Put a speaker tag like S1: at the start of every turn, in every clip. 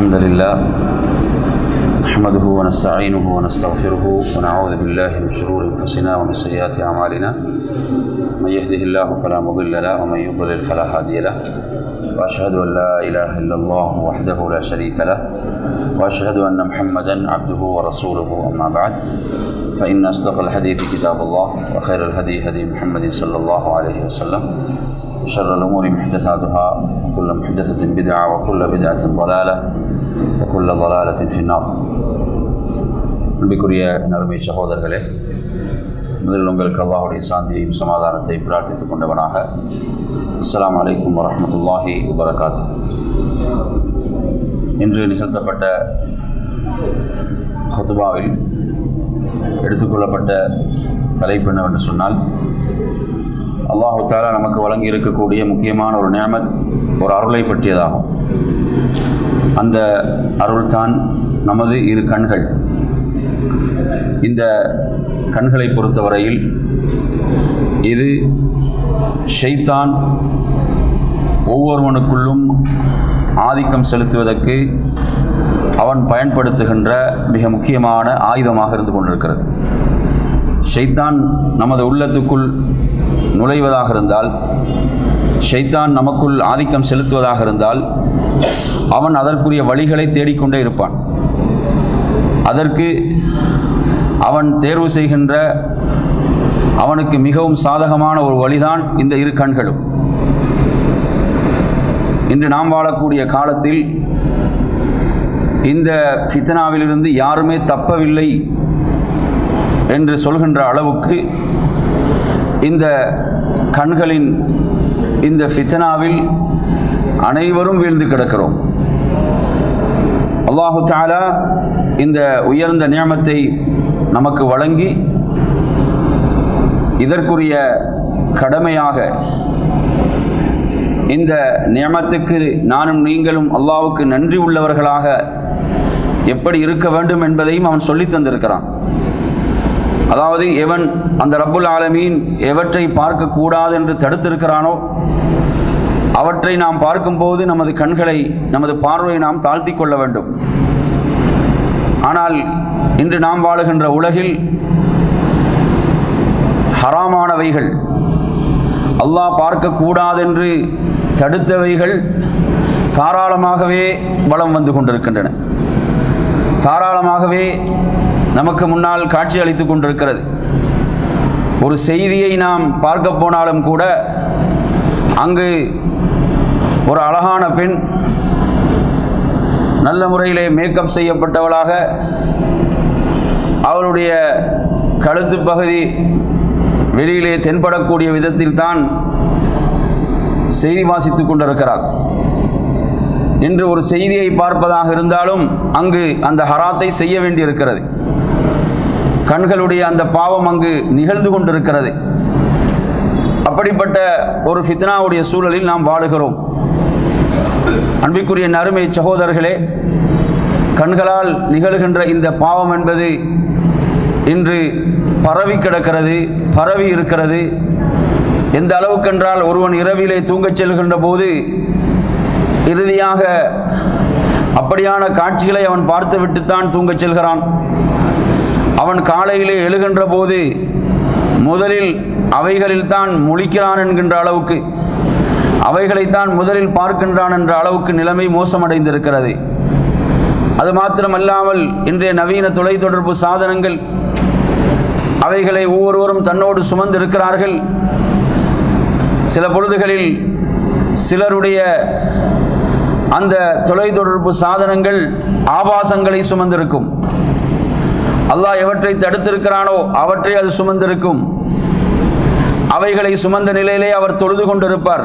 S1: الحمد لله نحمده ونستعينه ونستغفره ونعوذ بالله من شرور أنفسنا ومن سيئات أعمالنا. من يهده الله فلا مضل له ومن يضلل فلا هادي له. وأشهد أن لا إله إلا الله وحده لا شريك له. وأشهد أن محمدا عبده ورسوله أما بعد. فإن أصدق الحديث كتاب الله وخير الهدي هدي محمد صلى الله عليه وسلم. وشر الأمور محدثاتها. وكل محدثة بدعة وكل بدعة ضلالة وكل ضلالة في النار அன்பிற்குரிய நறுமை சகோதரர்களே முதலில் உங்களுக்கு அல்லாஹுடைய சாந்தியையும் சமாதானத்தை பிரார்த்தித்துக் கொண்டவனாக அஸ்ஸலாமு அலைக்கும் வரஹ்மத்துல்லாஹி வபரகாத்து இன்று நிகழ்த்தப்பட்ட ஹுதுபாவில் எடுத்துக்கொள்ளப்பட்ட தலைப்பு என்னவென்று சொன்னால் அல்லாஹு தாலா நமக்கு வழங்கி இருக்கக்கூடிய முக்கியமான ஒரு நியமத் ஒரு அருளை பற்றியதாகும். அந்த அருள்தான் நமது இரு கண்கள். இந்த கண்களை பொறுத்தவரையில் இது ஷைத்தான் ஒவ்வொருவனுக்குள்ளும் ஆதிக்கம் செலுத்துவதற்கு அவன் பயன்படுத்துகின்ற மிக முக்கியமான ஆயுதமாக இருந்து கொண்டிருக்கிறது. ஷைத்தான் நமது உள்ளத்துக்குள் நுழைவதாக இருந்தால் ஷைத்தான் நமக்குள் ஆதிக்கம் செலுத்துவதாக இருந்தால் அவன் அதற்குரிய வழிகளை தேடிக்கொண்டே இருப்பான். அதற்கு அவன் தேர்வு செய்கின்ற அவனுக்கு மிகவும் சாதகமான ஒரு வழிதான் இந்த இரு கண்களும். இன்று நாம் வாழக்கூடிய காலத்தில் இந்த ஃபித்னாவிலிருந்து யாருமே தப்பவில்லை என்று சொல்கின்ற அளவுக்கு இந்த கண்களின் இந்த ஃபித்னாவில் அனைவரும் வீழ்ந்து கிடக்கிறோம். அல்லாஹு தாலா இந்த உயர்ந்த நியமத்தை நமக்கு வழங்கி இதற்குரிய கடமையாக இந்த நியமத்துக்கு நானும் நீங்களும் அல்லாவுக்கு நன்றி உள்ளவர்களாக எப்படி இருக்க வேண்டும் என்பதையும் அவன் சொல்லி தந்திருக்கிறான். அதாவது எவன் அந்த ரப்புல் ஆலமீன் எவற்றை பார்க்கக்கூடாது என்று தடுத்திருக்கிறானோ அவற்றை நாம் பார்க்கும்போது நமது கண்களை நமது பார்வையை நாம் தாழ்த்தி கொள்ள வேண்டும். ஆனால் இன்று நாம் வாழுகின்ற உலகில் ஹராமானவைகள் அல்லாஹ் பார்க்கக்கூடாதென்று தடுத்தவைகள் தாராளமாகவே வளம் வந்து கொண்டிருக்கின்றன. தாராளமாகவே நமக்கு முன்னால் காட்சி அளித்து கொண்டிருக்கிறது. ஒரு செய்தியை நாம் பார்க்க போனாலும் கூட அங்கு ஒரு அழகான பெண் நல்ல முறையிலே மேக்கப் செய்யப்பட்டவளாக அவளுடைய கழுத்து பகுதி வெளியிலே தென்படக்கூடிய விதத்தில் தான் செய்தி வாசித்து கொண்டிருக்கிறார் இன்று ஒரு செய்தியை பார்ப்பதாக இருந்தாலும் அங்கு அந்த ஹராத்தை செய்ய வேண்டியிருக்கிறது. கண்களுடைய அந்த பாவம் அங்கு நிகழ்ந்து கொண்டிருக்கிறது. அப்படிப்பட்ட ஒரு ஃபித்னாவுடைய சூழலில் நாம் வாழுகிறோம். அன்பிற்குரிய நறுமை சகோதரர்களே கண்களால் நிகழ்கின்ற இந்த பாவம் என்பது இன்று பரவி கிடக்கிறது பரவி இருக்கிறது. எந்த அளவுக்கென்றால் ஒருவன் இரவிலே தூங்கச் செல்கின்ற போது இறுதியாக அப்படியான காட்சிகளை அவன் பார்த்துவிட்டுத்தான் தூங்கச் செல்கிறான். அவன் காலையிலே எழுகின்ற போது முதலில் அவைகளில் தான் முழிக்கிறான் என்கின்ற அளவுக்கு அவைகளைத்தான் முதலில் பார்க்கின்றான் என்ற அளவுக்கு நிலைமை மோசமடைந்திருக்கிறது. அது மாத்திரமல்லாமல் இன்றைய நவீன தொலைத்தொடர்பு சாதனங்கள் அவைகளை ஒவ்வொருவரும் தன்னோடு சுமந்திருக்கிறார்கள். சில பொழுதுகளில் சிலருடைய அந்த தொலைத்தொடர்பு சாதனங்கள் ஆபாசங்களை சுமந்திருக்கும். அல்லாஹ் எவற்றை தடுத்திருக்கிறானோ அவற்றை அது சுமந்திருக்கும். அவைகளை சுமந்த நிலையிலே அவர் தொழுது கொண்டிருப்பார்.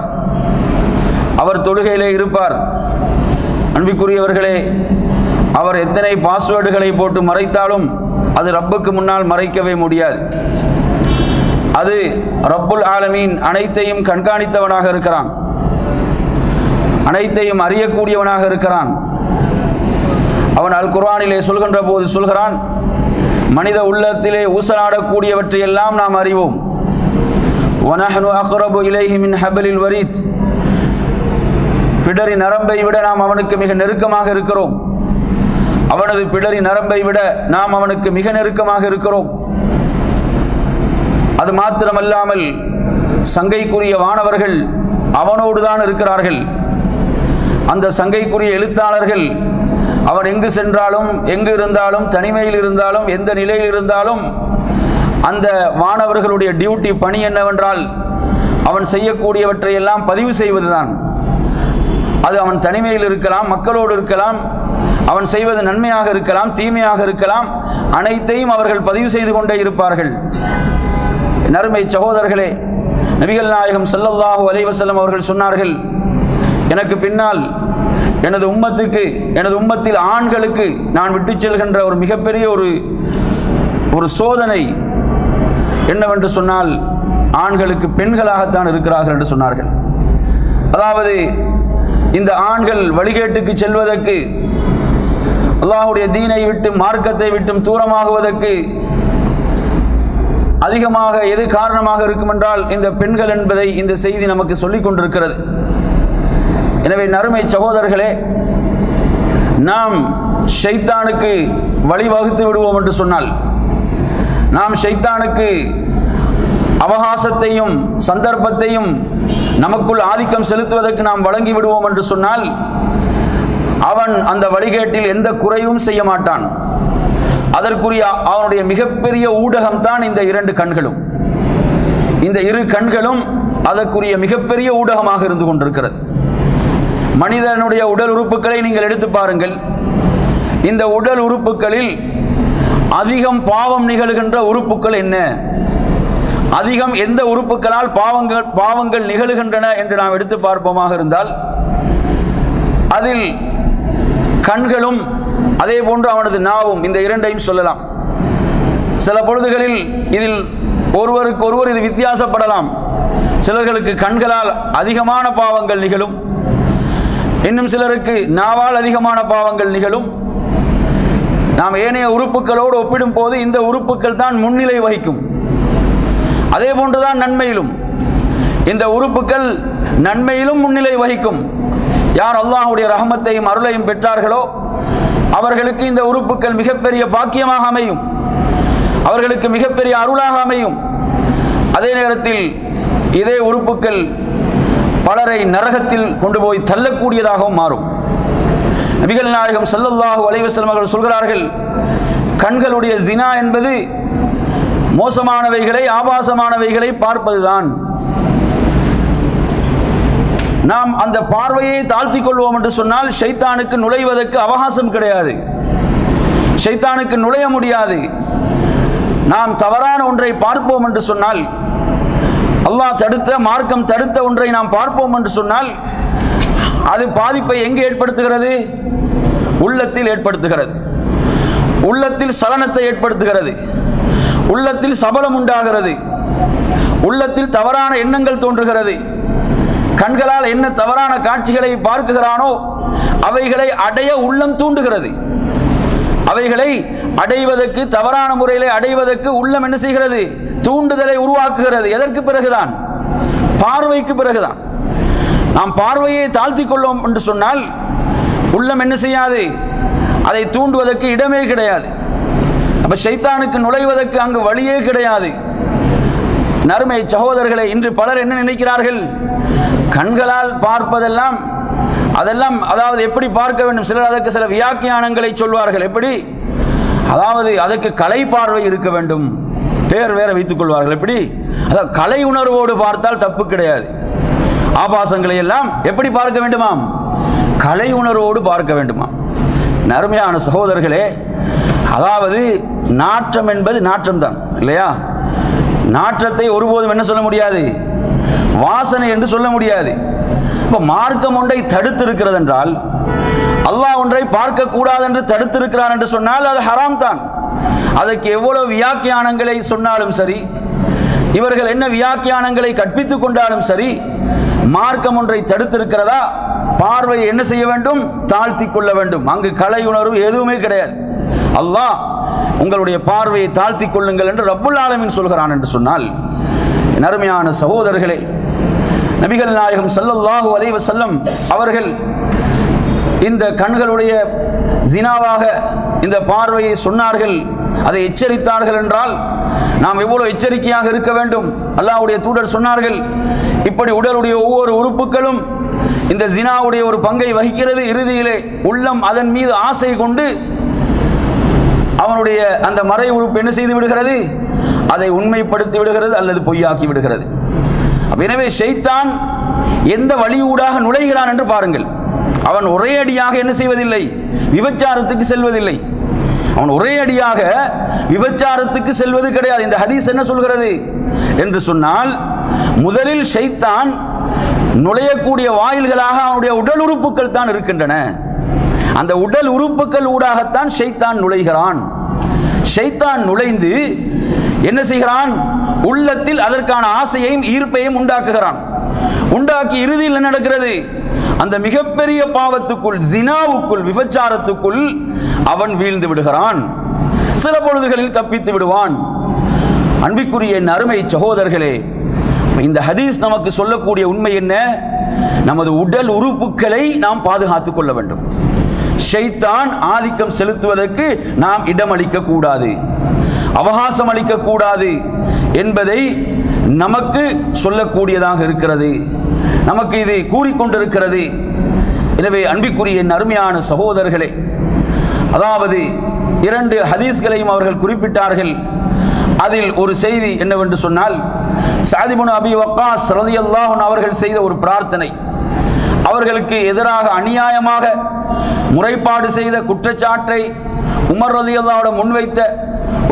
S1: அவர் தொழுகையிலே இருப்பார். அன்பிற்குரியவர்களே அவர் எத்தனை பாஸ்வேர்டுகளை போட்டு மறைத்தாலும் அது ரப்புக்கு முன்னால் மறைக்கவே முடியாது. அது ரப்புல் ஆலமீன் அனைத்தையும் கண்காணித்தவனாக இருக்கிறான். அனைத்தையும் அறியக்கூடியவனாக இருக்கிறான். அவன் அல் குர்ஆனிலே சொல்கின்ற போது சொல்கிறான் மனித உள்ளத்திலே ஊசலாடக்கூடியவற்றை எல்லாம் நாம் அறிவோம். ஒனஹனு அக்ரபு இலைஹி மின் ஹபலில் வரித். பிடரி நரம்பை விட நாம் அவனுக்கு மிக நெருக்கமாக இருக்கிறோம். அவனது பிடரி நரம்பை விட நாம் அவனுக்கு மிக நெருக்கமாக இருக்கிறோம். அது மாத்திரமல்லாமல் சங்கைக்குரிய வானவர்கள் அவனோடு தான் இருக்கிறார்கள். அந்த சங்கைக்குரிய எழுத்தாளர்கள் அவன் எங்கு சென்றாலும் எங்கு இருந்தாலும் தனிமையில் இருந்தாலும் எந்த நிலையில் இருந்தாலும் அந்த மாணவர்களுடைய டியூட்டி பணி என்னவென்றால் அவன் செய்யக்கூடியவற்றை எல்லாம் பதிவு செய்வதுதான். அது அவன் தனிமையில் இருக்கலாம் மக்களோடு இருக்கலாம் அவன் செய்வது நன்மையாக இருக்கலாம் தீமையாக இருக்கலாம் அனைத்தையும் அவர்கள் பதிவு செய்து கொண்டே இருப்பார்கள். நறுமை சகோதரர்களே நபிகள் நாயகம் ஸல்லல்லாஹு அலைவசல்லம் அவர்கள் சொன்னார்கள் எனக்கு பின்னால் எனது உம்மத்துக்கு எனது உம்மத்தில் ஆண்களுக்கு நான் விட்டுச் செல்கின்ற ஒரு மிகப்பெரிய ஒரு ஒரு சோதனை என்னவென்று சொன்னால் ஆண்களுக்கு பெண்களாகத்தான் இருக்கிறார்கள் என்று சொன்னார்கள். அதாவது இந்த ஆண்கள் வழிகேட்டுக்கு செல்வதற்கு அல்லாஹுடைய தீனை விட்டு மார்க்கத்தை விட்டும் தூரமாகுவதற்கு அதிகமாக எது காரணமாக இருக்கும் என்றால் இந்த பெண்கள் என்பதை இந்த செய்தி நமக்கு சொல்லிக் கொண்டிருக்கிறது. எனவே நறுமை சகோதரர்களே நாம் ஷைத்தானுக்கு வழிவகுத்து விடுவோம் என்று சொன்னால் நாம் ஷைத்தானுக்கு அவகாசத்தையும் சந்தர்ப்பத்தையும் நமக்குள் ஆதிக்கம் செலுத்துவதற்கு நாம் வழங்கி விடுவோம் என்று சொன்னால் அவன் அந்த வழிகேட்டில் எந்த குறையும் செய்ய மாட்டான். அதற்குரிய அவனுடைய மிகப்பெரிய ஊடகம்தான் இந்த இரண்டு கண்களும். இந்த இரு கண்களும் அதற்குரிய மிகப்பெரிய ஊடகமாக இருந்து கொண்டிருக்கிறது. மனிதனுடைய உடல் உறுப்புகளை நீங்கள் எடுத்து பாருங்கள். இந்த உடல் உறுப்புகளில் அதிகம் பாவம் நிகழ்கின்ற உறுப்புகள் என்ன? அதிகம் எந்த உறுப்புகளால் பாவங்கள் பாவங்கள் நிகழுகின்றன என்று நாம் எடுத்து பார்ப்போமாக இருந்தால் அதில் கண்களும் அதே போன்று அவனது நாவும் இந்த இரண்டையும் சொல்லலாம். சில பொழுதுகளில் இதில் ஒருவருக்கு ஒருவர் இது வித்தியாசப்படலாம். சிலர்களுக்கு கண்களால் அதிகமான பாவங்கள் நிகழும். இன்னும் சிலருக்கு நாவால் அதிகமான பாவங்கள் நிகழும். நாம் ஏனைய உறுப்புகளோடு ஒப்பிடும் போது இந்த உறுப்புகள் தான் முன்னிலை வகிக்கும். அதே போன்றுதான் நன்மையிலும். இந்த உறுப்புகள் நன்மையிலும் முன்னிலை வகிக்கும். யார் அல்லாஹுடைய ரஹமத்தையும் அருளையும் பெற்றார்களோ அவர்களுக்கு இந்த உறுப்புகள் மிகப்பெரிய பாக்கியமாக அமையும். அவர்களுக்கு மிகப்பெரிய அருளாக அமையும். அதே நேரத்தில் இதே உறுப்புகள் பலரை நரகத்தில் கொண்டு போய் தள்ளக்கூடியதாகவும் மாறும். நபிகள் நாயகம் சல்லல்லாஹு அலைஹி அவர்கள் சொல்கிறார்கள் கண்களுடைய ஜினா என்பது மோசமானவைகளை ஆபாசமானவைகளை பார்ப்பதுதான். நாம் அந்த பார்வையை தாழ்த்தி கொள்வோம் என்று சொன்னால் ஷைத்தானுக்கு நுழைவதற்கு அவகாசம் கிடையாது. ஷைத்தானுக்கு நுழைய முடியாது. நாம் தவறான ஒன்றை பார்ப்போம் என்று சொன்னால் அல்லாஹ் தடுத்த மார்க்கம் தடுத்த ஒன்றை நாம் பார்ப்போம் என்று சொன்னால் அது பாதிப்பை எங்கே ஏற்படுத்துகிறது? உள்ளத்தில் ஏற்படுத்துகிறது. உள்ளத்தில் சலனத்தை ஏற்படுத்துகிறது. உள்ளத்தில் சபலம் உண்டாகிறது. உள்ளத்தில் தவறான எண்ணங்கள் தோன்றுகிறது. கண்களால் என்ன தவறான காட்சிகளை பார்க்குகிறானோ அவைகளை அடைய உள்ளம் தூண்டுகிறது. அவைகளை அடைவதற்கு தவறான முறையிலே அடைவதற்கு உள்ளம் என்ன செய்கிறது? தூண்டுதலை உருவாக்குகிறது. எதற்கு பிறகுதான்? பார்வைக்கு பிறகுதான். நாம் பார்வையை தாழ்த்தி கொள்ளோம் என்று சொன்னால் உள்ளம் என்ன செய்யாது? அதை தூண்டுவதற்கு இடமே கிடையாது. அப்ப ஷைத்தானுக்கு நுழைவதற்கு அங்கு வழியே கிடையாது. நறுமை சகோதரர்களை இன்று பலர் என்ன நினைக்கிறார்கள்? கண்களால் பார்ப்பதெல்லாம் அதெல்லாம் அதாவது எப்படி பார்க்க வேண்டும்? சிலர் அதற்கு சில வியாக்கியானங்களை சொல்வார்கள். எப்படி? அதாவது அதுக்கு கலை பார்வை இருக்க வேண்டும். பேர் வேற வைத்துக் கொள்வார்கள். எப்படி? அதாவது கலை உணர்வோடு பார்த்தால் தப்பு கிடையாது. ஆபாசங்களை எல்லாம் எப்படி பார்க்க வேண்டுமாம்? கலை உணர்வோடு பார்க்க வேண்டுமாம். நருமையான சகோதரர்களே அதாவது நாற்றம் என்பது நாற்றம் தான் இல்லையா? நாற்றத்தை ஒருபோதும் என்ன சொல்ல முடியாது? வாசனை என்று சொல்ல முடியாது. இப்போ மார்க்கம் ஒன்றை தடுத்திருக்கிறது என்றால் அல்லாஹ் ஒன்றை பார்க்கக்கூடாது என்று தடுத்திருக்கிறார் என்று சொன்னால் அது ஹராம் தான். அதற்கு எவ்வளவு வியாக்கியானங்களை சொன்னாலும் சரி இவர்கள் என்ன வியாக்கியானங்களை கற்பித்துக் கொண்டாலும் சரி மார்க்கம் ஒன்றை தடுத்திருக்கிறதா? பார்வையை என்ன செய்ய வேண்டும்? தாழ்த்தி கொள்ள வேண்டும். அங்கு கலை உணர்வு எதுவுமே கிடையாது. அல்லாஹ் உங்களுடைய பார்வையை தாழ்த்தி கொள்ளுங்கள் என்று ரப்புல் ஆலமின் சொல்கிறான் என்று சொன்னால் நருமையான சகோதரர்களே நபிகள் நாயகம் சல்லல்லாஹு அலைவசல்லம் அவர்கள் இந்த கண்களுடைய ஜினாவாக இந்த பார்வையை சொன்னார்கள் அதை எச்சரித்தார்கள் என்றால் நாம் எவ்வளவு எச்சரிக்கையாக இருக்க வேண்டும்? அல்லாஹ்வுடைய தூடர் சொன்னார்கள் இப்படி உடலுடைய ஒவ்வொரு உறுப்புகளும் இந்த ஜினாவுடைய ஒரு பங்கை வகிக்கிறது. இறுதியிலே உள்ளம் அதன் மீது ஆசை கொண்டு அவனுடைய அந்த மறை உறுப்பு என்ன செய்து விடுகிறது? அதை உண்மைப்படுத்தி விடுகிறது அல்லது பொய்யாக்கி விடுகிறது. எனவே ஷைத்தான் எந்த வழியூடாக நுழைகிறான் என்று பாருங்கள். அவன் ஒரே அடியாக என்ன செய்வதில்லை? விபச்சாரத்துக்கு செல்வதில்லை. அவன் ஒரே அடியாக விபச்சாரத்துக்கு செல்வது கிடையாது. இந்த ஹதீஸ் என்ன சொல்கிறது? என்று சொன்னால் முதலில் ஷைத்தான் நுழையக்கூடிய வாயில்களாக அவனுடைய உடல் உறுப்புகள் தான் இருக்கின்றன. அந்த உடல் உறுப்புகள் ஊடாகத்தான் ஷைத்தான் நுழைகிறான். ஷைத்தான் நுழைந்து என்ன செய்கிறான்? உள்ளத்தில் அதற்கான ஆசையையும் ஈர்ப்பையும் உண்டாக்குகிறான். உண்டாக்கி இறுதியில் என்ன நடக்கிறது? அந்த மிகப்பெரிய பாவத்துக்குள் ஜினாவுக்குள் விபச்சாரத்துக்குள் அவன் வீழ்ந்து விடுகிறான். சில பொழுதுகளில் தப்பித்து விடுவான். அன்பிற்குரிய என் அருமை சகோதரர்களே இந்த ஹதீஸ் நமக்கு சொல்லக்கூடிய உண்மை என்ன? நமது உடல் உறுப்புகளை நாம் பாதுகாத்துக் கொள்ள வேண்டும். ஷைத்தான் ஆதிக்கம் செலுத்துவதற்கு நாம் இடமளிக்க கூடாது. அவகாசம் அளிக்க கூடாது என்பதை நமக்கு சொல்லக்கூடியதாக இருக்கிறது. நமக்கு இது கூறிக்கொண்டிருக்கிறது. எனவே அன்பிக்குரிய என் அருமையான சகோதரர்களே அதாவது இரண்டு ஹதீஸ்களையும் அவர்கள் குறிப்பிட்டார்கள். அதில் ஒரு செய்தி என்னவென்று சொன்னால் சாதிபுன் அபி வக்காஸ் ரதி அல்லாஹன் அவர்கள் செய்த ஒரு பிரார்த்தனை. அவர்களுக்கு எதிராக அநியாயமாக முறைப்பாடு செய்த குற்றச்சாட்டை உமர் ரலியல்லாஹு முன்வைத்த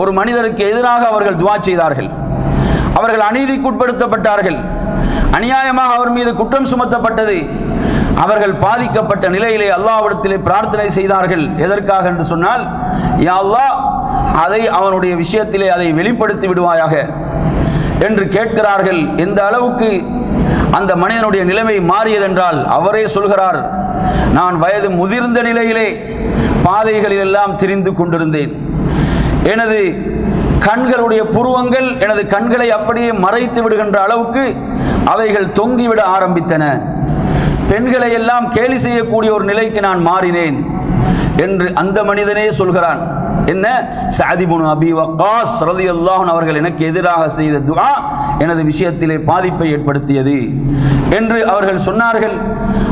S1: ஒரு மனிதருக்கு எதிராக அவர்கள் துவா செய்தார்கள். அவர்கள் அநீதிக்குட்படுத்தப்பட்டார்கள். அநியாயமாக அவர் மீது குற்றம் சுமத்தப்பட்டது. அவர்கள் பாதிக்கப்பட்ட நிலையிலே அல்லாவிடத்திலே பிரார்த்தனை செய்தார்கள். எதற்காக என்று சொன்னால் யா அல்லாஹ் அதை அவனுடைய விஷயத்திலே அதை வெளிப்படுத்தி விடுவாயாக என்று கேட்கிறார்கள். எந்த அளவுக்கு அந்த மனிதனுடைய நிலைமை மாறியதென்றால் அவரே சொல்கிறார் நான் வயது முதிர்ந்த நிலையிலே பாதைகளில் எல்லாம் திரிந்து கொண்டிருந்தேன். எனது கண்களுடைய புருவங்கள் எனது கண்களை அப்படியே மறைத்து விடுகின்ற அளவுக்கு அவைகள் தொங்கிவிட ஆரம்பித்தன. பெண்களை எல்லாம் கேலி செய்யக்கூடிய ஒரு நிலைக்கு நான் மாறினேன் என்று அந்த மனிதனே சொல்கிறான். என்ன? சாதிபுனு அபி வக்காஸ் ரலியல்லாஹு அவர்கள் எனக்கு எதிராக செய்த துவா எனது விஷயத்திலே பாதிப்பை ஏற்படுத்தியது என்று அவர்கள் சொன்னார்கள்.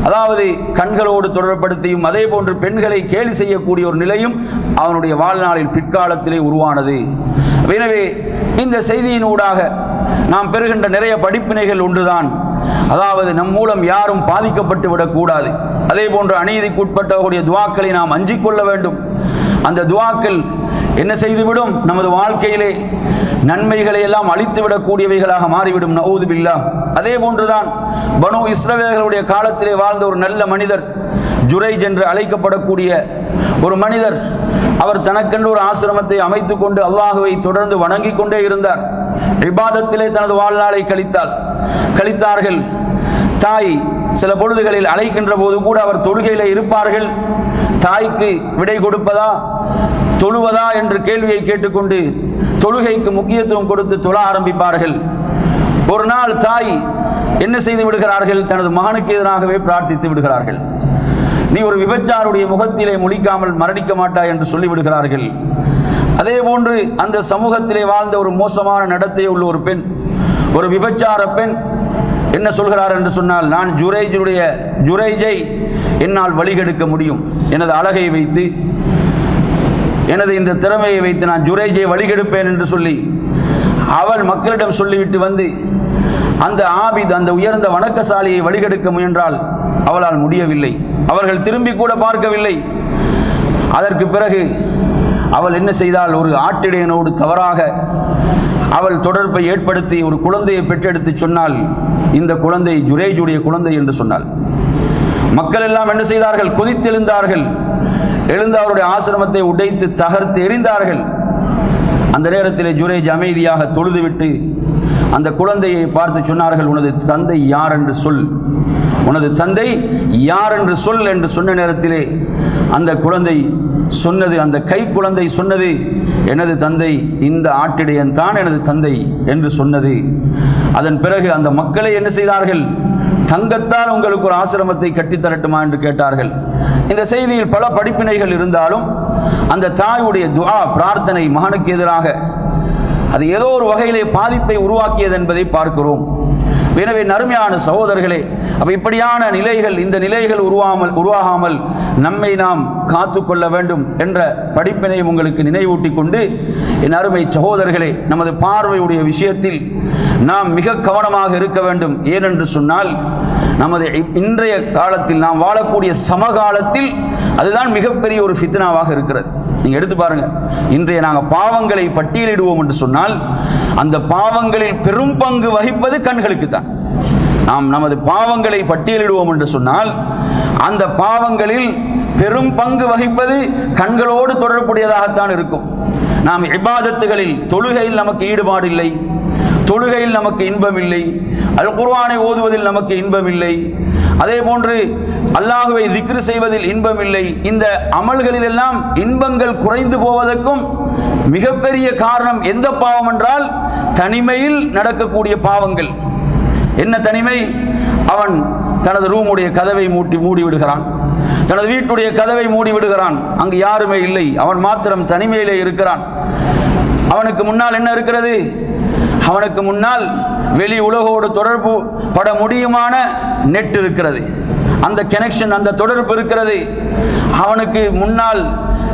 S1: அதாவது கண்களோடு தொடர்படுத்தியும் அதே போன்று பெண்களை கேலி செய்யக்கூடிய ஒரு நிலையும் அவனுடைய வாழ்நாளில் பிற்காலத்திலே உருவானது. எனவே இந்த செய்தியினூடாக நாம் பெறுகின்ற நிறைய படிப்பினைகள் ஒன்றுதான். அதாவது நம் மூலம் யாரும் பாதிக்கப்பட்டு விடக்கூடாது. அதே போன்று அநீதிக்கு உட்பட்டவர்களுடைய துவாக்களை நாம் அஞ்சிக் கொள்ள வேண்டும். அந்த துவாக்கள் என்ன செய்துவிடும்? நமது வாழ்க்கையிலே நன்மைகளை எல்லாம் அழித்து விடக்கூடியவைகளாக மாறிவிடும். நவுது பில்லா. அதே போன்றுதான் பனு இஸ்ரவேலர்களுடைய காலத்திலே வாழ்ந்த ஒரு நல்ல மனிதர் ஜுரைஜ் என்று அழைக்கப்படக்கூடிய ஒரு மனிதர் அவர் தனக்கென்று ஒரு ஆசிரமத்தை அமைத்துக்கொண்டு கொண்டு அல்லாஹுவை தொடர்ந்து வணங்கிக் கொண்டே இருந்தார். விவாதத்திலே தனது வாழ்நாளை கழித்தால் கழித்தார்கள். தாய் சில பொழுதுகளில் அழைக்கின்ற போது கூட அவர் தொழுகையில் இருப்பார்கள். தாய்க்கு விடை கொடுப்பதா? தொழுவதா என்று கேள்வியை கேட்டுக்கொண்டு தொழுகைக்கு முக்கியத்துவம் கொடுத்து தொழ ஆரம்பிப்பார்கள். ஒரு நாள் தாய் என்ன செய்து விடுகிறார்கள்? தனது மகனுக்கு எதிராகவே பிரார்த்தித்து விடுகிறார்கள். நீ ஒரு விபச்சாருடைய முகத்திலே முழிக்காமல் மரணிக்க மாட்டாய் என்று சொல்லிவிடுகிறார்கள். அதே போன்று அந்த சமூகத்திலே வாழ்ந்த ஒரு மோசமான நடத்தை உள்ள ஒரு பெண் ஒரு விபச்சார பெண் என்ன சொல்கிறார் என்று சொன்னால் நான் ஜுரைஜுடைய ஜுரேஜை என்னால் வழிகெடுக்க முடியும். எனது அழகை வைத்து எனது இந்த திறமையை வைத்து நான் ஜுரேஜை வழிகெடுப்பேன் என்று சொல்லி அவள் மக்களிடம் சொல்லிவிட்டு வந்து அந்த ஆபித் அந்த உயர்ந்த வணக்கசாலியை வழிகெடுக்க முயன்றால் அவளால் முடியவில்லை. அவர்கள் திரும்பி கூட பார்க்கவில்லை. அதற்கு பிறகு அவள் என்ன செய்தால் ஒரு ஆட்டிடையனோடு தவறாக அவள் தொடர்பை ஏற்படுத்தி ஒரு குழந்தையை பெற்றெடுத்து சொன்னால் இந்த குழந்தை ஜுரேஜுடைய குழந்தை என்று சொன்னாள். மக்கள் எல்லாம் என்ன செய்தார்கள்? கொதித்தெழுந்தார்கள். எழுந்து அவருடைய ஆசிரமத்தை உடைத்து தகர்த்து எறிந்தார்கள். அந்த நேரத்தில் ஜுரேஜ் அமைதியாக தொழுதுவிட்டு அந்த குழந்தையை பார்த்து சொன்னார்கள் உனது தந்தை யார் என்று சொல். உனது தந்தை யார் என்று சொல் என்று சொன்ன நேரத்திலே அந்த குழந்தை சொன்னது அந்த கை குழந்தை சொன்னது எனது தந்தை இந்த ஆட்டிடையன் தான் எனது தந்தை என்று சொன்னது. அதன் பிறகு அந்த மக்களை என்ன செய்தார்கள்? தங்கத்தால் உங்களுக்கு ஒரு ஆசிரமத்தை கட்டித்தரட்டுமா என்று கேட்டார்கள். இந்த செய்தியில் பல படிப்பினைகள் இருந்தாலும் அந்த தாயுடைய துவா பிரார்த்தனை மகனுக்கு எதிராக அது ஏதோ ஒரு வகையிலே பாதிப்பை உருவாக்கியது என்பதை பார்க்கிறோம். எனவே நறுமையான சகோதரர்களே அப்போ இப்படியான நிலைகள் இந்த நிலைகள் உருவாமல் உருவாகாமல் நம்மை நாம் காத்து கொள்ள வேண்டும் என்ற படிப்பினையும் உங்களுக்கு நினைவூட்டி கொண்டு என் அருமை சகோதரர்களே நமது பார்வையுடைய விஷயத்தில் நாம் மிக கவனமாக இருக்க வேண்டும். ஏனென்று சொன்னால் நமது இன்றைய காலத்தில் நாம் வாழக்கூடிய சமகாலத்தில் அதுதான் மிகப்பெரிய ஒரு ஃபித்னாவாக இருக்கிறது. நீங்க எடுத்து பாருங்க. இன்றைய நாங்கள் பாவங்களை பட்டியலிடுவோம் என்று சொன்னால் அந்த பாவங்களில் பெரும் பங்கு வகிப்பது கண்களுக்கு தான். நாம் நமது பாவங்களை பட்டியலிடுவோம் என்று சொன்னால் அந்த பாவங்களில் பெரும் பங்கு வகிப்பது கண்களோடு தொடர்புடையதாகத்தான் இருக்கும். நாம் இபாதத்துகளில் தொழுகையில் நமக்கு ஈடுபாடு இல்லை தொழுகையில் நமக்கு இன்பம் இல்லை அல் குர்வானை ஓதுவதில் நமக்கு இன்பம் இல்லை அதே போன்று அல்லாஹுவை திக்ரு செய்வதில் இன்பம் இல்லை இந்த அமல்களில் எல்லாம் இன்பங்கள் குறைந்து போவதற்கும் மிகப்பெரிய காரணம் எந்த பாவம் என்றால் தனிமையில் நடக்கக்கூடிய பாவங்கள். என்ன தனிமை? அவன் தனது ரூமுடைய கதவை மூட்டி மூடி விடுகிறான் தனது வீட்டுடைய கதவை மூடி விடுகிறான் அங்கு யாருமே இல்லை. அவன் மாத்திரம் தனிமையிலே இருக்கிறான். அவனுக்கு முன்னால் என்ன இருக்கிறது? அவனுக்கு முன்னால் வெளி உலகோடு தொடர்பு பட முடியுமான நெட் இருக்கிறது. அந்த கனெக்ஷன் அந்த தொடர்பு இருக்கிறது. அவனுக்கு முன்னால்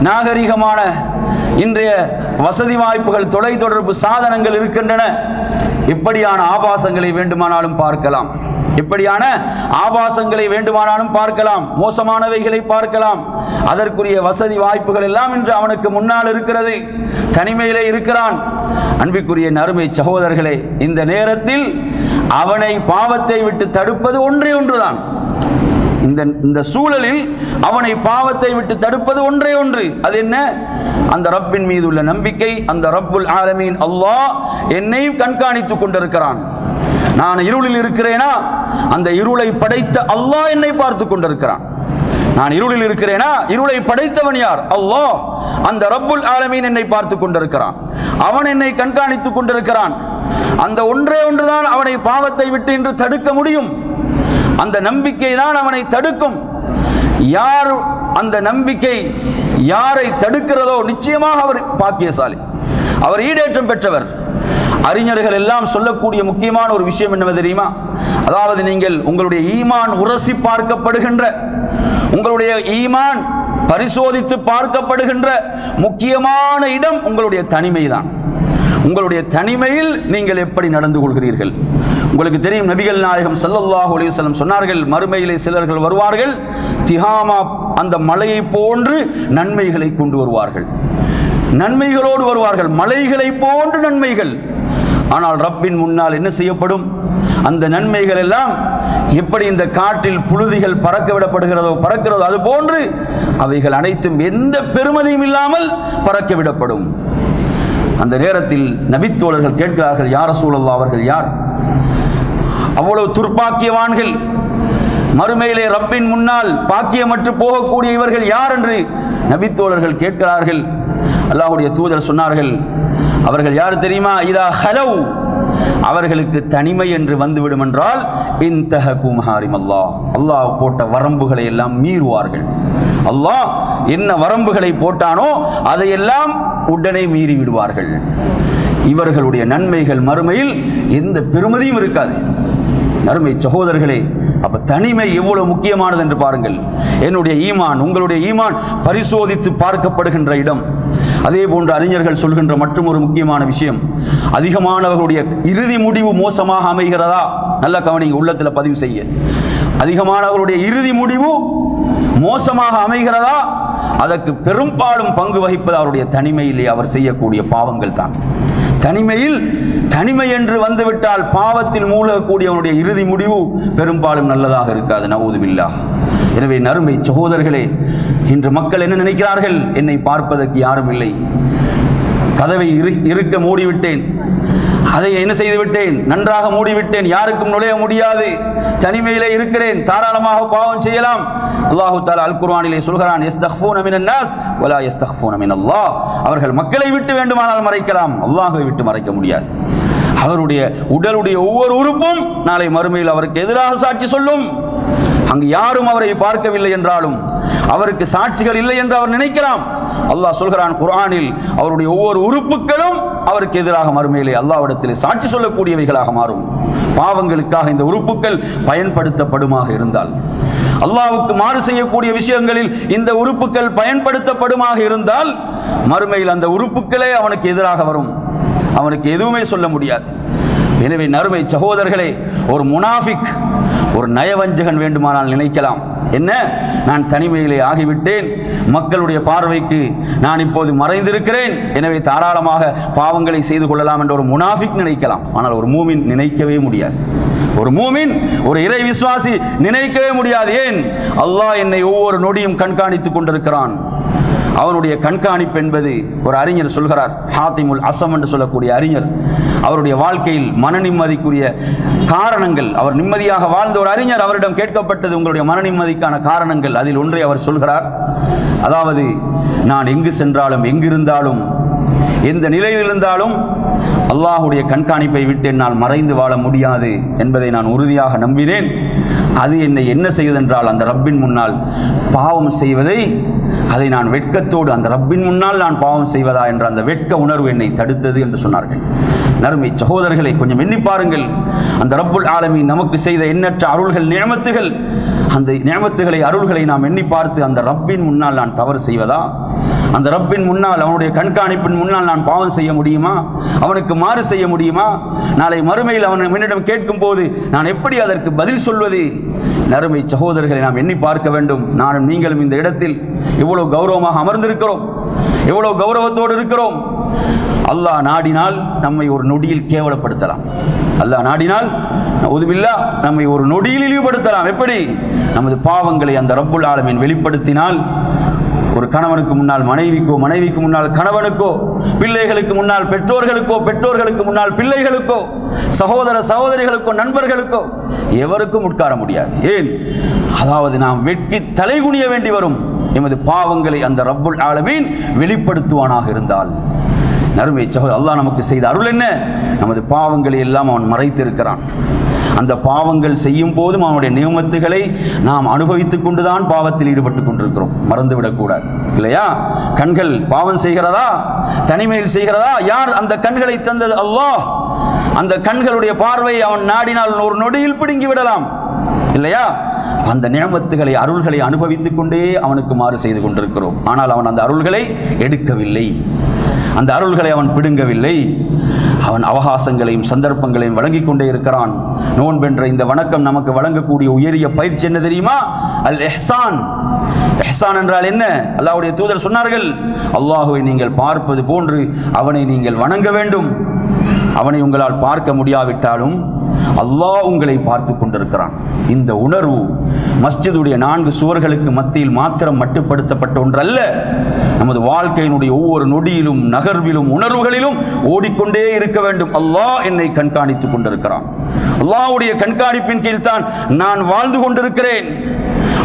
S1: நாகரிகமான இன்றைய வசதி வாய்ப்புகள் தொலை தொடர்பு சாதனங்கள் இருக்கின்றன. இப்படியான ஆபாசங்களை வேண்டுமானாலும் பார்க்கலாம். இப்படியான ஆபாசங்களை வேண்டுமானாலும் பார்க்கலாம். மோசமானவைகளை பார்க்கலாம். அதற்குரிய வசதி வாய்ப்புகள் எல்லாம் இன்று அவனுக்கு முன்னால் இருக்கிறது. தனிமையிலே இருக்கிறான். அன்பிற்குரிய நறுமை சகோதரர்களே இந்த நேரத்தில் அவனை பாவத்தை விட்டு தடுப்பது ஒன்றே ஒன்றுதான். இந்த இந்த சூழலில் அவனை பாவத்தை விட்டு தடுப்பது ஒன்றே ஒன்று. அது என்ன? அந்த ரப்பின் மீது உள்ள நம்பிக்கை அந்த ரப்புல் ஆலமீன் அல்லாஹ் என்னை கண்காணித்துக் கொண்டிருக்கிறான். நான் இருளில் இருக்கிறேனா? அந்த இருளை படைத்த அல்லாஹ் என்னை பார்த்து கொண்டிருக்கிறான். நான் இருளில் இருக்கிறேனா? இருளை படைத்தவன் யார்? அல்லாஹ் அந்த ரப்புல் ஆலமீன் என்னை பார்த்து கொண்டிருக்கிறான். அவன் என்னை கண்காணித்துக் கொண்டிருக்கிறான். அந்த ஒன்றே ஒன்றுதான் அவனை பாவத்தை விட்டு இன்று தடுக்க முடியும். அந்த நம்பிக்கை தான் அவனை தடுக்கும். யார் அந்த நம்பிக்கை யாரை தடுக்கிறதோ நிச்சயமாக அவர் பாக்கியசாலி. அவர் ஈடேற்றம் பெற்றவர். அறிஞர்கள் எல்லாம் சொல்லக்கூடிய முக்கியமான ஒரு விஷயம் என்ன தெரியுமா? அதாவது நீங்கள் உங்களுடைய ஈமான் உரசி பார்க்கப்படுகின்ற உங்களுடைய ஈமான் பரிசோதித்து பார்க்கப்படுகின்ற முக்கியமான இடம் உங்களுடைய தனிமைதான். உங்களுடைய தனிமையில் நீங்கள் எப்படி நடந்து கொள்கிறீர்கள்? உங்களுக்கு தெரியும் நபிகள் நாயகம் ஸல்லல்லாஹு அலைஹி வஸல்லம் சொன்னார்கள் மறுமையிலே சிலர்கள் வருவார்கள் திஹாமா அந்த மலையை போன்று நன்மைகளை கொண்டு வருவார்கள். நன்மைகளோடு வருவார்கள் மலைகளை போன்று நன்மைகள். ஆனால் ரப்பின் முன்னால் என்ன செய்யப்படும்? அந்த நன்மைகள் எல்லாம் எப்படி இந்த காற்றில் புழுதிகள் பறக்க விடப்படுகிறதோ பறக்கிறதோ அது போன்று அவைகள் அனைத்தும் எந்த பெருமதியும் இல்லாமல் பறக்க விடப்படும். அந்த நேரத்தில் நபித்தோழர்கள் கேட்கிறார்கள் யார் சூழல்லா அவர்கள் யார்? அவ்வளவு துர்ப்பாக்கியவான்கள் மறுமையிலே ரப்பின் முன்னால் பாக்கியமற்று போகக்கூடிய இவர்கள் யார் என்று நபித்தோழர்கள் கேட்கிறார்கள். அல்லாஹ்வுடைய தூதர் சொன்னார்கள் அவர்கள் யார் தெரியுமா? இதா ஹலவ் அவர்களுக்கு தனிமை என்று வந்துவிடும் என்றால் இன்தஹகு மஹாரிம் அல்லாஹ். அல்லாஹ் போட்ட வரம்புகளை எல்லாம் மீறுவார்கள். அல்லாஹ் என்ன வரம்புகளை போட்டானோ அதையெல்லாம் உடனே மீறி விடுவார்கள். இவர்களுடைய நன்மைகள் மறுமையில் எந்த பெருமதியும் இருக்காது. அருமை சகோதரர்களே அப்ப தனிமை எவ்வளவு முக்கியமானது என்று பாருங்கள். என்னுடைய ஈமான் உங்களுடைய ஈமான் பரிசோதித்து பார்க்கப்படுகின்ற இடம். அதே போன்று அறிஞர்கள் சொல்கின்ற மற்றும் ஒரு முக்கியமான விஷயம் அதிகமானவர்களுடைய இறுதி முடிவு மோசமாக அமைகிறதா? நல்ல கவனிங்க உள்ளத்தில் பதிவு செய்ய அதிகமானவர்களுடைய இறுதி முடிவு மோசமாக அமைகிறதா? அதற்கு பெரும்பாலும் பங்கு வகிப்பது அவருடைய தனிமையிலே அவர் செய்யக்கூடிய பாவங்கள் தான். தனிமையில் தனிமை என்று வந்துவிட்டால் பாவத்தில் மூழ்கக்கூடியவனுடைய இறுதி முடிவு பெரும்பாலும் நல்லதாக இருக்காது. நவூதுமில்லா எனவே நறுமை சகோதரர்களே இன்று மக்கள் என்ன நினைக்கிறார்கள்? என்னை பார்ப்பதற்கு யாரும் இல்லை. கதவை இரு இருக்க மூடிவிட்டேன். அதை என்ன செய்து விட்டேன் நன்றாக மூடிவிட்டேன். யாருக்கும் நுழைய முடியாது. தனிமையிலே இருக்கிறேன். தாராளமாக பாவம் செய்யலாம். அல்லாஹு தாலா அல் குர்வானிலே சொல்கிறான் அவர்கள் மக்களை விட்டு வேண்டுமானால் மறைக்கலாம். அல்லாஹ்வை விட்டு மறைக்க முடியாது. அவருடைய உடலுடைய ஒவ்வொரு உறுப்பும் நாளை மறுமையில் அவருக்கு எதிராக சாட்சி சொல்லும். அங்கு யாரும் அவரை பார்க்கவில்லை என்றாலும் அவருக்கு சாட்சிகள் இல்லை என்று அவர் நினைக்கலாம் அல்லாஹ் சொல்கிறான் குரானில் அவருடைய ஒவ்வொரு உறுப்புகளும் அவருக்கு எதிராக மறுமையிலே அல்லாஹ்விடத்தில் சாட்சி சொல்லக்கூடியவைகளாக மாறும். பாவங்களுக்காக இந்த உறுப்புகள் பயன்படுத்தப்படுமாக இருந்தால் அல்லாவுக்கு மாறு செய்யக்கூடிய விஷயங்களில் இந்த உறுப்புகள் பயன்படுத்தப்படுமாக இருந்தால் மறுமையில் அந்த உறுப்புகளே அவனுக்கு எதிராக வரும். அவனுக்கு எதுவுமே சொல்ல முடியாது. எனவே நறுமை சகோதரர்களே ஒரு முனாஃபிக் ஒரு நயவஞ்சகன் வேண்டுமானால் நினைக்கலாம். என்ன? நான் தனிமையிலே ஆகிவிட்டேன். மக்களுடைய பார்வைக்கு நான் இப்போது மறைந்திருக்கிறேன். எனவே தாராளமாக பாவங்களை செய்து கொள்ளலாம் என்ற ஒரு முனாஃபிக் நினைக்கலாம். ஆனால் ஒரு மூமின் நினைக்கவே முடியாது. ஒரு மூமின் ஒரு இறை விசுவாசி நினைக்கவே முடியாது. ஏன்? அல்லாஹ் என்னை ஒவ்வொரு நொடியும் கண்காணித்துக் கொண்டிருக்கிறான். அவனுடைய கண்காணிப்பு என்பது ஒரு அறிஞர் சொல்கிறார். ஹாத்திமுல் அசம் என்று சொல்லக்கூடிய அறிஞர். அவருடைய வாழ்க்கையில் மன நிம்மதிக்குரிய காரணங்கள் அவர் நிம்மதியாக வாழ்ந்த ஒரு அறிஞர் அவரிடம் கேட்கப்பட்டது உங்களுடைய மன நிம்மதிக்கான காரணங்கள். அதில் ஒன்றை அவர் சொல்கிறார். அதாவது நான் எங்கு சென்றாலும் எங்கிருந்தாலும் எந்த நிலையில் இருந்தாலும் அல்லாஹுடைய கண்காணிப்பை விட்டு என்னால் மறைந்து வாழ முடியாது என்பதை நான் உறுதியாக நம்பினேன் அது என்னை என்ன செய்வதென்றால் அந்த ரப்பின் முன்னால் பாவம் செய்வதை அதை நான் வெட்கத்தோடு அந்த ரப்பின் முன்னால் நான் பாவம் செய்வதா என்ற அந்த வெட்க உணர்வு என்னை தடுத்தது என்று சொன்னார்கள். நறுமை சகோதரர்களை கொஞ்சம் எண்ணி பாருங்கள். அந்த ரப்புல் ஆலமி நமக்கு செய்த எண்ணற்ற அருள்கள் நியமத்துகள் அந்த நியமத்துகளை அருள்களை நாம் எண்ணி பார்த்து அந்த ரப்பின் முன்னால் நான் தவறு செய்வதா? அந்த ரப்பின் முன்னால் அவனுடைய கண்காணிப்பின் முன்னால் நான் பாவம் செய்ய முடியுமா? அவனுக்கு மாறு செய்ய முடியுமா? நாளை மறுமையில் அவன் என்னிடம் கேட்கும் போது நான் எப்படி அதற்கு பதில் சொல்வது? நறுமை சகோதரர்களை நாம் எண்ணி பார்க்க வேண்டும். நானும் நீங்களும் இந்த இடத்தில் இவ்வளவு கௌரவமாக அமர்ந்திருக்கிறோம். எவ்வளவு கௌரவத்தோடு இருக்கிறோம். அல்லாஹ் நாடினால் நம்மை ஒரு நொடியில் கேவலப்படுத்தலாம். அல்லாஹ் நாடினால் உதுமில்லா நம்மை ஒரு நொடியில் இழிவுபடுத்தலாம். எப்படி? நமது பாவங்களை அந்த ரப்புல் ஆலமின் வெளிப்படுத்தினால் ஒரு கணவனுக்கு முன்னால் மனைவிக்கோ மனைவிக்கு முன்னால் கணவனுக்கோ பிள்ளைகளுக்கு முன்னால் பெற்றோர்களுக்கோ பெற்றோர்களுக்கு முன்னால் பிள்ளைகளுக்கோ சகோதர சகோதரிகளுக்கோ நண்பர்களுக்கோ எவருக்கும் உட்கார முடியாது. ஏன்? அதாவது நாம் வெட்கி தலைகுனிய வேண்டி வரும். எமது பாவங்களை அந்த ரப்புல் ஆலமீன் வெளிப்படுத்துவானாக இருந்தால். அருமை சகோ அல்லாஹ் நமக்கு செய்த அருள் என்ன? நமது பாவங்களை எல்லாம் அவன் மறைத்திருக்கிறான். அந்த பாவங்கள் செய்யும் போதும் அவனுடைய நியமத்துகளை நாம் அனுபவித்துக் கொண்டுதான் பாவத்தில் ஈடுபட்டு கொண்டிருக்கிறோம். மறந்துவிடக்கூடாது. இல்லையா? கண்கள் பாவம் செய்கிறதா? தனிமையில் செய்கிறதா? யார் அந்த கண்களை தந்தது? அல்லாஹ். அந்த கண்களுடைய பார்வையை அவன் நாடினால் ஒரு நொடியில் பிடுங்கி விடலாம். இல்லையா? அந்த நியமத்துகளை அருள்களை அனுபவித்துக் கொண்டே அவனுக்கு மாறு செய்து கொண்டிருக்கிறோம். ஆனால் அவன் அந்த அருள்களை எடுக்கவில்லை. அந்த அருள்களை அவன் பிடுங்கவில்லை. அவன் அவகாசங்களையும் சந்தர்ப்பங்களையும் வழங்கிக் கொண்டே இருக்கிறான். நோன்பென்ற இந்த வணக்கம் நமக்கு வழங்கக்கூடிய உயரிய பயிற்சி என்ன தெரியுமா? அல் எஹ்சான் எஹ்சான் என்றால் என்ன? அல்லாவுடைய தூதர் சொன்னார்கள் அல்லாஹுவை நீங்கள் பார்ப்பது போன்று அவனை நீங்கள் வணங்க வேண்டும். அவனை உங்களால் பார்க்க முடியாவிட்டாலும் அல்லாஹ் உங்களை பார்த்து கொண்டிருக்கிறான். இந்த உணர்வு மஸ்ஜிதுடைய நான்கு சுவர்களுக்கு மத்தியில் மாத்திரம் மட்டுப்படுத்தப்பட்ட ஒன்றல்ல நமது வாழ்க்கையினுடைய ஒவ்வொரு நொடியிலும் நகர்விலும் உணர்வுகளிலும் ஓடிக்கொண்டே இருக்க வேண்டும். அல்லாஹ் என்னை கண்காணித்துக் கொண்டிருக்கிறான். அல்லாஹ்வுடைய கண்காணிப்பின் கீழ் தான் நான் வாழ்ந்து கொண்டிருக்கிறேன்.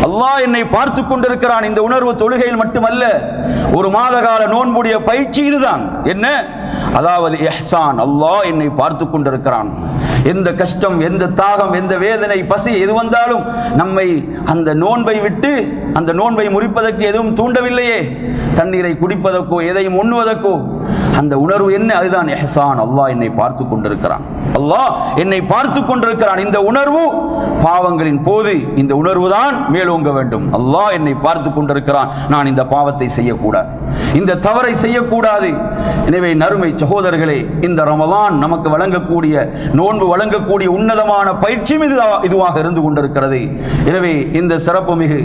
S1: அல்லாஹ் என்னை பார்த்து கொண்டிருக்கிறான். இந்த உணர்வு தொழுகையில் மட்டுமல்ல ஒரு மாத கால நோன்புடைய பயிற்சி இதுதான். என்ன? அதாவது எஹ்சான் அல்லாஹ் என்னை பார்த்து கொண்டிருக்கிறான். எந்த கஷ்டம் எந்த தாகம் எந்த வேதனை பசி எது வந்தாலும் நம்மை அந்த நோன்பை விட்டு அந்த நோன்பை முறிப்பதற்கு எதுவும் தூண்டவில்லையே. தண்ணீரை குடிப்பதற்கோ எதையும் உண்ணுவதற்கோ அந்த உணர்வு என்ன? அதுதான் எஹசான் அல்லாஹ் என்னை பார்த்து கொண்டிருக்கிறான். அல்லாஹ் என்னை பார்த்து கொண்டிருக்கிறான். இந்த உணர்வு பாவங்களின் போது இந்த உணர்வு தான் மேலோங்க வேண்டும். அல்லாஹ் என்னை பார்த்து கொண்டிருக்கிறான். நான் இந்த பாவத்தை செய்யக்கூடாது. இந்த தவறை செய்யக்கூடாது. எனவே நறுமை சகோதரர்களே இந்த ரமலான் நமக்கு வழங்கக்கூடிய நோன்பு வழங்கக்கூடிய உன்னதமான பயிற்சியும் இது இதுவாக இருந்து கொண்டிருக்கிறது. எனவே இந்த சிறப்பு மிகு.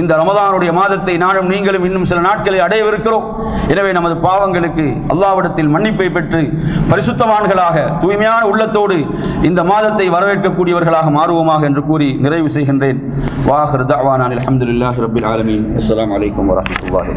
S1: இந்த ரமதானுடைய மாதத்தை நானும் நீங்களும் இன்னும் சில நாட்களை அடையவிருக்கிறோம். எனவே நமது பாவங்களுக்கு அல்லாவிடத்தில் மன்னிப்பை பெற்று பரிசுத்தவான்களாக தூய்மையான உள்ளத்தோடு இந்த மாதத்தை வரவேற்கக்கூடியவர்களாக மாறுவோமாக என்று கூறி நிறைவு செய்கின்றேன். வாஹர் தாவானான் அஹமதுல்லாஹி ரபில் ஆலமின். அஸ்லாம் வலைக்கம் வரமத்துல்லாஹி